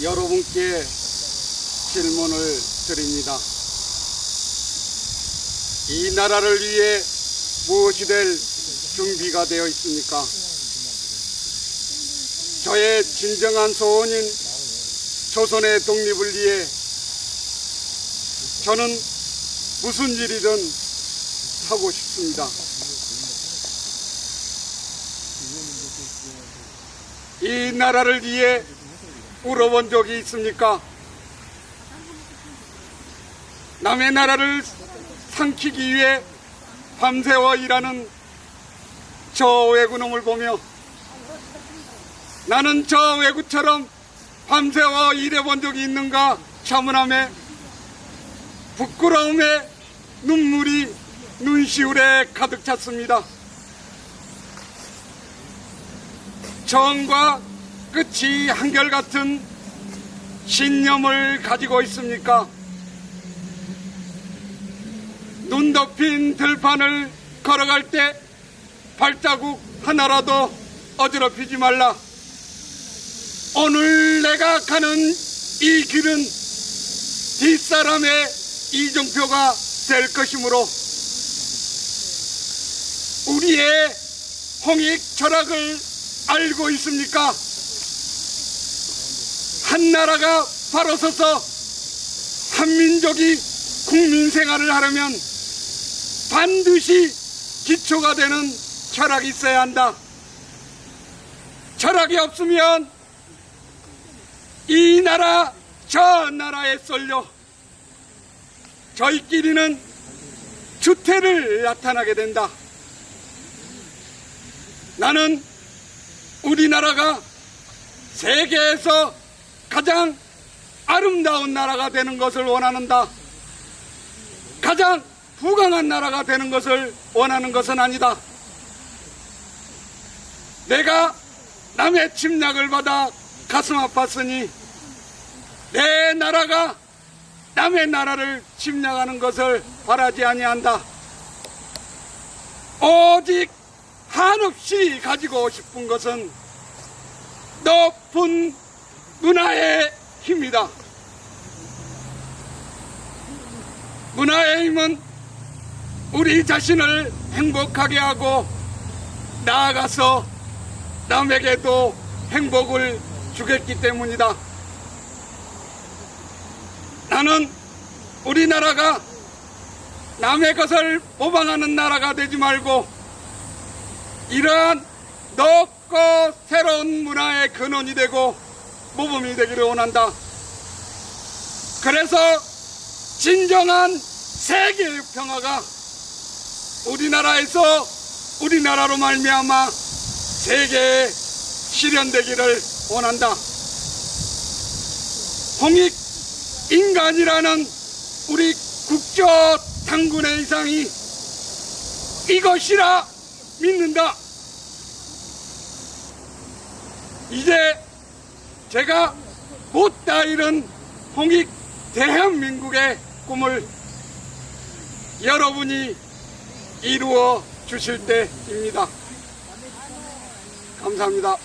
여러분께 질문을 드립니다. 이 나라를 위해 무엇이 될 준비가 되어 있습니까? 저의 진정한 소원인 조선의 독립을 위해 저는 무슨 일이든 하고 싶습니다. 이 나라를 위해 울어본 적이 있습니까? 남의 나라를 삼키기 위해 밤새워 일하는 저 외구놈을 보며 나는 저 외구처럼 밤새워 일해본 적이 있는가 차문함에 부끄러움에 눈물이 눈시울에 가득 찼습니다. 처음과 끝이 한결같은 신념을 가지고 있습니까? 눈 덮인 들판을 걸어갈 때 발자국 하나라도 어지럽히지 말라. 오늘 내가 가는 이 길은 뒷사람의 이정표가 될 것이므로 우리의 홍익 철학을 알고 있습니까? 한 나라가 바로 서서 한민족이 국민 생활을 하려면 반드시 기초가 되는 철학이 있어야 한다. 철학이 없으면 이 나라 저 나라에 쏠려 저희끼리는 주태를 나타나게 된다. 나는 우리나라가 세계에서 가장 아름다운 나라가 되는 것을 원하는다. 가장 부강한 나라가 되는 것을 원하는 것은 아니다. 내가 남의 침략을 받아 가슴 아팠으니 내 나라가 남의 나라를 침략하는 것을 바라지 아니한다. 오직 한없이 가지고 싶은 것은 높은 문화의 힘이다. 문화의 힘은 우리 자신을 행복하게 하고 나아가서 남에게도 행복을 주겠기 때문이다. 나는 우리나라가 남의 것을 모방하는 나라가 되지 말고 이러한 높고 새로운 문화의 근원이 되고 모범이 되기를 원한다. 그래서 진정한 세계의 평화가 우리나라에서 우리나라로 말미암아 세계에 실현되기를 원한다. 홍익 인간이라는 우리 국조 당군의 이상이 이것이라 믿는다. 이제 제가 못다 이룬 홍익 대한민국의 꿈을 여러분이 이루어 주실 때입니다. 감사합니다.